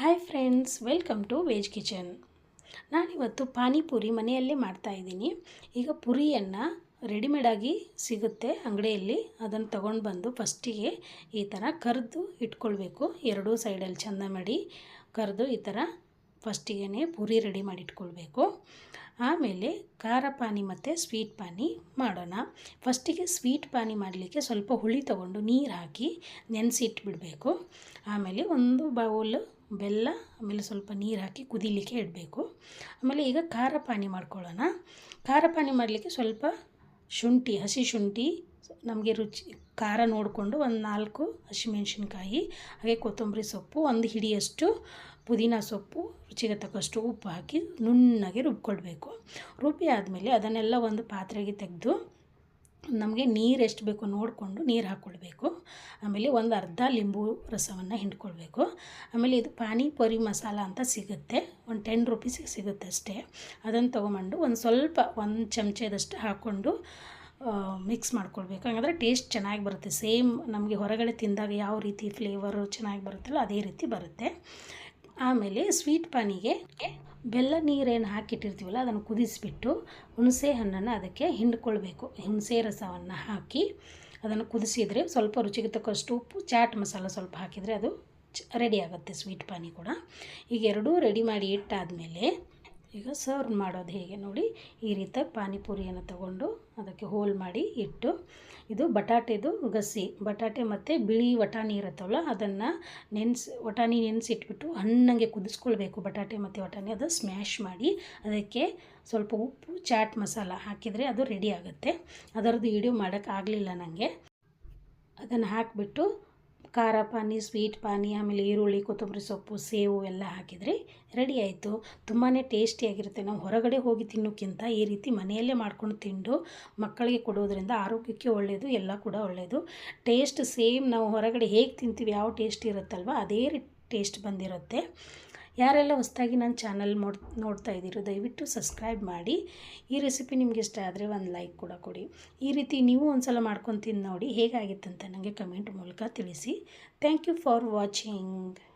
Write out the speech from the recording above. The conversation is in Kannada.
Hi friends welcome to veg kitchen ನಾನಿವತ್ತು ಪಾನಿಪುರಿ ಮನೆಯಲ್ಲೇ ಮಾಡ್ತಾಯಿದ್ದೀನಿ ಈಗ ಪುರಿಯನ್ನು ರೆಡಿಮೇಡಾಗಿ ಸಿಗುತ್ತೆ ಅಂಗಡಿಯಲ್ಲಿ. ಅದನ್ನು ತೊಗೊಂಡು ಬಂದು ಫಸ್ಟಿಗೆ ಈ ಥರ ಕರೆದು ಇಟ್ಕೊಳ್ಬೇಕು. ಎರಡೂ ಸೈಡಲ್ಲಿ ಚೆಂದ ಮಾಡಿ ಕರೆದು ಈ ಥರ ಫಸ್ಟಿಗೆ ಪುರಿ ರೆಡಿ ಮಾಡಿ ಇಟ್ಕೊಳ್ಬೇಕು. ಆಮೇಲೆ ಖಾರ ಪಾನಿ ಮತ್ತು ಸ್ವೀಟ್ ಪಾನಿ ಮಾಡೋಣ. ಫಸ್ಟಿಗೆ ಸ್ವೀಟ್ ಪಾನಿ ಮಾಡಲಿಕ್ಕೆ ಸ್ವಲ್ಪ ಹುಳಿ ತಗೊಂಡು ನೀರು ಹಾಕಿ ನೆನೆಸಿಟ್ಬಿಡಬೇಕು. ಆಮೇಲೆ ಒಂದು ಬೌಲ್ ಬೆಲ್ಲ, ಆಮೇಲೆ ಸ್ವಲ್ಪ ನೀರು ಹಾಕಿ ಕುದಿಲಿಕ್ಕೆ ಇಡಬೇಕು. ಆಮೇಲೆ ಈಗ ಖಾರ ಪಾನಿ ಮಾಡ್ಕೊಳ್ಳೋಣ. ಖಾರ ಪಾನಿ ಮಾಡಲಿಕ್ಕೆ ಸ್ವಲ್ಪ ಶುಂಠಿ, ಹಸಿ ಶುಂಠಿ, ನಮಗೆ ರುಚಿ, ಖಾರ ನೋಡಿಕೊಂಡು ಒಂದು ನಾಲ್ಕು ಹಸಿಮೆಣಸಿನ್ಕಾಯಿ, ಹಾಗೆ ಕೊತ್ತಂಬರಿ ಸೊಪ್ಪು, ಒಂದು ಹಿಡಿಯಷ್ಟು ಪುದೀನ ಸೊಪ್ಪು, ರುಚಿಗೆ ತಕ್ಕಷ್ಟು ಉಪ್ಪು ಹಾಕಿ ನುಣ್ಣಗೆ ರುಬ್ಕೊಳ್ಬೇಕು. ರುಬ್ಬಿ ಆದಮೇಲೆ ಅದನ್ನೆಲ್ಲ ಒಂದು ಪಾತ್ರೆಗೆ ತೆಗೆದು ನಮಗೆ ನೀರು ಎಷ್ಟು ಬೇಕೋ ನೋಡಿಕೊಂಡು ನೀರು ಹಾಕ್ಕೊಳ್ಬೇಕು ಆಮೇಲೆ ಒಂದು ಅರ್ಧ ಲಿಂಬು ರಸವನ್ನು ಹಿಂಡ್ಕೊಳ್ಬೇಕು. ಆಮೇಲೆ ಇದು ಪಾನಿಪುರಿ ಮಸಾಲ ಅಂತ ಸಿಗುತ್ತೆ. ಒಂದು ಟೆನ್ ರುಪೀಸಿಗೆ ಸಿಗುತ್ತೆ ಅಷ್ಟೇ. ಅದನ್ನು ತೊಗೊಂಬಂಡು ಒಂದು ಸ್ವಲ್ಪ ಒಂದು ಚಮಚದಷ್ಟು ಹಾಕ್ಕೊಂಡು ಮಿಕ್ಸ್ ಮಾಡ್ಕೊಳ್ಬೇಕು. ಹಾಗಾದರೆ ಟೇಸ್ಟ್ ಚೆನ್ನಾಗಿ ಬರುತ್ತೆ. ಸೇಮ್ ನಮಗೆ ಹೊರಗಡೆ ತಿಂದಾಗ ಯಾವ ರೀತಿ ಫ್ಲೇವರು ಚೆನ್ನಾಗಿ ಬರುತ್ತಲ್ಲ ಅದೇ ರೀತಿ ಬರುತ್ತೆ. ಆಮೇಲೆ ಸ್ವೀಟ್ ಪಾನಿಗೆ ಬೆಲ್ಲ ನೀರೇನು ಹಾಕಿಟ್ಟಿರ್ತೀವಲ್ಲ, ಅದನ್ನು ಕುದಿಸಿಬಿಟ್ಟು ಹುಣಸೆ ಹಣ್ಣನ್ನು ಅದಕ್ಕೆ ಹಿಂಡ್ಕೊಳ್ಬೇಕು. ಹುಣಸೆ ರಸವನ್ನು ಹಾಕಿ ಅದನ್ನು ಕುದಿಸಿದರೆ ಸ್ವಲ್ಪ ರುಚಿಗೆ ತಕ್ಕಷ್ಟು ಉಪ್ಪು, ಚಾಟ್ ಮಸಾಲ ಸ್ವಲ್ಪ ಹಾಕಿದರೆ ಅದು ರೆಡಿ ಆಗುತ್ತೆ ಸ್ವೀಟ್ ಪಾನಿ ಕೂಡ. ಈಗ ಎರಡೂ ರೆಡಿ ಮಾಡಿ ಇಟ್ಟಾದಮೇಲೆ ಈಗ ಸರ್ವ್ ಮಾಡೋದು ಹೇಗೆ ನೋಡಿ, ಈ ರೀತಿಯಾಗಿ ಪಾನಿಪುರಿಯನ್ನು ತಗೊಂಡು ಅದಕ್ಕೆ ಹೋಲ್ ಮಾಡಿ ಇಟ್ಟು, ಇದು ಬಟಾಟೆದು ಗಸಿ. ಬಟಾಟೆ ಮತ್ತು ಬಿಳಿ ವಟಾಣಿ ಇರುತ್ತವಲ್ಲ ಅದನ್ನು ನೆನೆಸಿ, ವಟಾಣಿ ನೆನೆಸಿಟ್ಬಿಟ್ಟು ಹಣ್ಣಂಗೆ ಕುದಿಸ್ಕೊಳ್ಬೇಕು ಬಟಾಟೆ ಮತ್ತು ವಟಾಣಿ. ಅದು ಸ್ಮ್ಯಾಶ್ ಮಾಡಿ ಅದಕ್ಕೆ ಸ್ವಲ್ಪ ಉಪ್ಪು, ಚಾಟ್ ಮಸಾಲ ಹಾಕಿದರೆ ಅದು ರೆಡಿ ಆಗುತ್ತೆ. ಅದರದ್ದು ವೀಡಿಯೋ ಮಾಡೋಕ್ಕಾಗಲಿಲ್ಲ ನನಗೆ ಅದನ್ನು ಹಾಕಿಬಿಟ್ಟು ಖಾರ ಪಾನಿ, ಸ್ವೀಟ್ ಪಾನಿ, ಆಮೇಲೆ ಈರುಳ್ಳಿ, ಕೊತ್ತಂಬರಿ ಸೊಪ್ಪು, ಸೇವು ಎಲ್ಲ ಹಾಕಿದರೆ ರೆಡಿ ಆಯಿತು. ತುಂಬಾ ಟೇಸ್ಟಿಯಾಗಿರುತ್ತೆ ನಾವು ಹೊರಗಡೆ ಹೋಗಿ ತಿನ್ನೋಕ್ಕಿಂತ ಈ ರೀತಿ ಮನೆಯಲ್ಲೇ ಮಾಡ್ಕೊಂಡು ತಿಂದು ಮಕ್ಕಳಿಗೆ ಕೊಡೋದ್ರಿಂದ ಆರೋಗ್ಯಕ್ಕೆ ಒಳ್ಳೆಯದು ಎಲ್ಲ ಕೂಡ ಒಳ್ಳೆಯದು ಟೇಸ್ಟ್ ಸೇಮ್. ನಾವು ಹೊರಗಡೆ ಹೇಗೆ ತಿಂತೀವಿ, ಯಾವ ಟೇಸ್ಟ್ ಇರುತ್ತಲ್ವ, ಅದೇ ಟೇಸ್ಟ್ ಬಂದಿರುತ್ತೆ. ಯಾರೆಲ್ಲ ಹೊಸದಾಗಿ ನನ್ನ ಚಾನಲ್ ನೋಡ್ ನೋಡ್ತಾ ಇದ್ದೀರೋ ದಯವಿಟ್ಟು ಸಬ್ಸ್ಕ್ರೈಬ್ ಮಾಡಿ. ಈ ರೆಸಿಪಿ ನಿಮ್ಗೆ ಇಷ್ಟ ಆದರೆ ಒಂದು ಲೈಕ್ ಕೂಡ ಕೊಡಿ. ಈ ರೀತಿ ನೀವು ಒಂದು ಸಲ ಮಾಡ್ಕೊಂಡು ತಿಂದು ನೋಡಿ ಹೇಗಾಗಿತ್ತಂತ ನನಗೆ ಕಮೆಂಟ್ ಮೂಲಕ ತಿಳಿಸಿ. Thank you for watching.